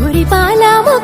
మురిపాలము